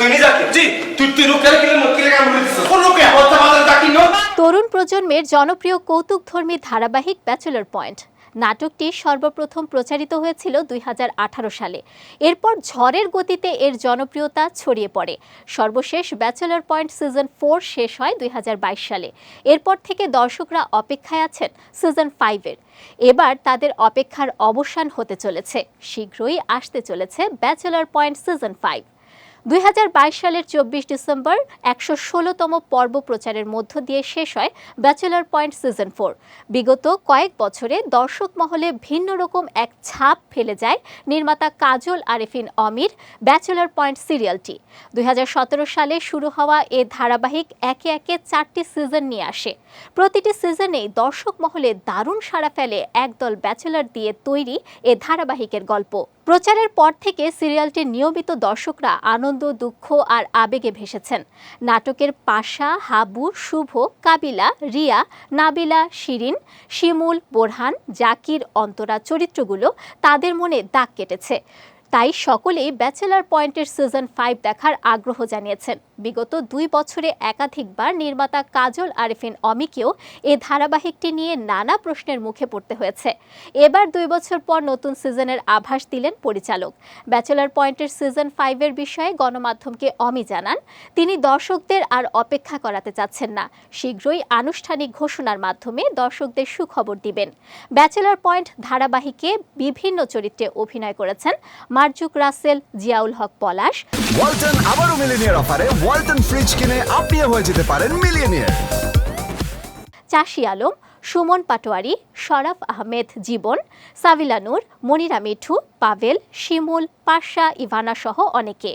তুই নিজা জি। তুই তুই রুকের কিলে মক্কিলে কাম করে দিছিস। কোন রুকে হত্যা বাজার ডাকি নো তরুণ প্রজন্মের জনপ্রিয় কৌতুকধর্মী ধারাবাহিক ব্যাচেলর পয়েন্ট নাটকটি সর্বপ্রথম প্রচারিত হয়েছিল দুই হাজার আঠারো সালে। এরপর ঝড়ের গতিতে এর জনপ্রিয়তা ছড়িয়ে পড়ে। সর্বশেষ ব্যাচেলর পয়েন্ট সিজন ফোর শেষ হয় দুই হাজার বাইশ সালে। এরপর থেকে দর্শকরা অপেক্ষায় আছেন সিজন ফাইভের এবার তাদের অপেক্ষার অবসান হতে চলেছে। শীঘ্রই আসতে চলেছে ব্যাচেলর পয়েন্ট সিজন ফাইভ দুই হাজার বাইশ সালের চব্বিশ ডিসেম্বর একশো ষোলোতম পর্ব প্রচারের মধ্য দিয়ে শেষ হয় ব্যাচেলর পয়েন্ট সিজন ফোর। বিগত কয়েক বছরে দর্শক মহলে ভিন্ন রকম এক ছাপ ফেলে যায় নির্মাতা কাজল আরেফিন অমির ব্যাচেলর পয়েন্ট সিরিয়ালটি। দুই হাজার সতেরো সালে শুরু হওয়া এ ধারাবাহিক একে একে চারটি সিজন নিয়ে আসে। প্রতিটি সিজনেই দর্শক মহলে দারুণ সাড়া ফেলে একদল ব্যাচেলর দিয়ে তৈরি এ ধারাবাহিকের গল্প। প্রচারের পর থেকে সিরিয়ালটির নিয়মিত দর্শকরা আনন্দ, দুঃখ আর আবেগে ভেসেছেন। নাটকের পাশা, হাবু, শুভ, কাবিলা, রিয়া, নাবিলা, শিরিন, শিমুল, বোরহান, জাকির, অন্তরা চরিত্রগুলো তাদের মনে দাগ কেটেছে। তাই সকলেই ব্যাচেলার পয়েন্টের সিজন ফাইভ দেখার আগ্রহ জানিয়েছেন। বিগত দুই বছরে একাধিকবার নির্মাতা কাজল আরেফিন অমিকেও এ ধারাবাহিকটি নিয়ে নানা প্রশ্নের মুখে পড়তে হয়েছে। এবার দুই বছর পর নতুন সিজনের আভাস দিলেন পরিচালক। ব্যাচেলার পয়েন্টের সিজন ফাইভের বিষয়ে গণমাধ্যমকে অমি জানান, তিনি দর্শকদের আর অপেক্ষা করাতে চাচ্ছেন না। শীঘ্রই আনুষ্ঠানিক ঘোষণার মাধ্যমে দর্শকদের সুখবর দিবেন। ব্যাচেলার পয়েন্ট ধারাবাহিকে বিভিন্ন চরিত্রে অভিনয় করেছেন মার্জুক রাসেল জিয়াউল হক পলাশ। ওয়ালটন আবারও মিলিনিয়ার অফারে। ওয়ালটন ফ্রিজ কিনে আপনিও হয়ে যেতে পারেন মিলিয়নিয়ার। চাষি আলম সুমন পাটোয়ারি শরাফ আহমেদ জীবন সাবিলানুর মনিরা মিঠু পাভেল শিমুল পাশা ইভানা সহ অনেকে।